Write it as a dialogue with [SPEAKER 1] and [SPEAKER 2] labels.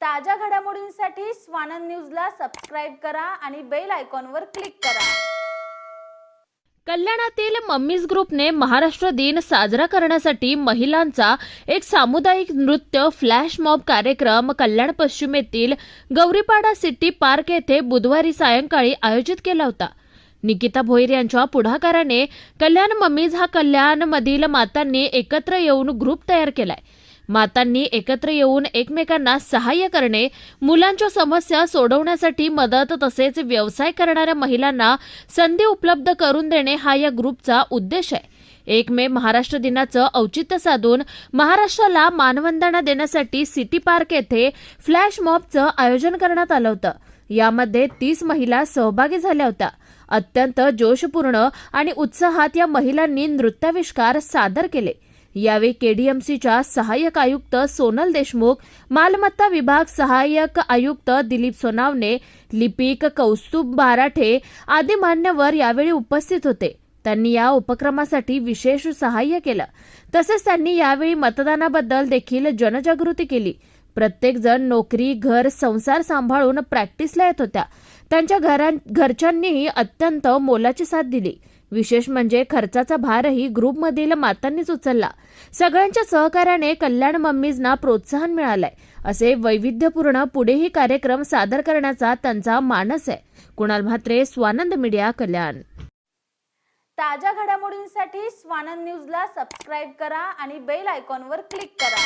[SPEAKER 1] ताज्या घडामोडींसाठी स्वानंद न्यूजला सबस्क्राईब करा आणि बेल आयकॉनवर क्लिक करा.
[SPEAKER 2] कल्याणातील मम्मीज ग्रुपने महाराष्ट्र दिन साजरा करण्यासाठी महिलांचा एक सामुदायिक नृत्य फ्लॅश मॉब कार्यक्रम कल्याण पश्चिमेतील गौरीपाडा सिटी पार्क येथे बुधवारी सायंकाळी आयोजित केला होता. निकिता भोईर यांच्या पुढाकाराने कल्याण मम्मीज हा कल्याणमधील मातांनी एकत्र येऊन ग्रुप तयार केलाय. मातांनी एकत्र येऊन एकमेकांना सहाय्य करणे मुलांच्या समस्या सोडवण्यासाठी मदत तसेच व्यवसाय करणाऱ्या महिलांना संधी उपलब्ध करून देणे हा या ग्रुपचा उद्देश आहे. एक मे महाराष्ट्र दिनाचं औचित्य साधून महाराष्ट्राला मानवंदना देण्यासाठी सिटी पार्क येथे फ्लॅश मॉबचं आयोजन करण्यात आलं होतं. यामध्ये तीस महिला सहभागी झाल्या होत्या. अत्यंत जोशपूर्ण आणि उत्साहात या महिलांनी नृत्याविष्कार सादर केले. यावेळी केडीएमसीच्या सहाय्यक आयुक्त सोनल देशमुख मालमत्ता विभाग सहाय्यक आयुक्त दिलीप सोनावणे लिपिक कौस्तुभ बाराठे आदी मान्यवर यावेळी उपस्थित होते. त्यांनी या उपक्रमासाठी विशेष सहाय्य केलं. तसेच त्यांनी यावेळी मतदानाबद्दल देखील जनजागृती केली. प्रत्येकजण नोकरी घर संसार सांभाळून प्रॅक्टिसला येत होत्या. त्यांच्या घरां घरच्यांनीही अत्यंत मोलाची साथ दिली. विशेष म्हणजे खर्चाचा भारही ग्रुपमधील मातांनीच उचलला. सगळ्यांच्या सहकार्याने कल्याण मम्मीजना प्रोत्साहन मिळालंय. असे वैविध्यपूर्ण पुढेही कार्यक्रम सादर करण्याचा त्यांचा मानस आहे. कुणाल म्हात्रे स्वानंद मीडिया कल्याण.
[SPEAKER 1] ताज्या घडामोडींसाठी स्वानंद न्यूजला सबस्क्राईब करा आणि बेल आयकॉनवर क्लिक करा.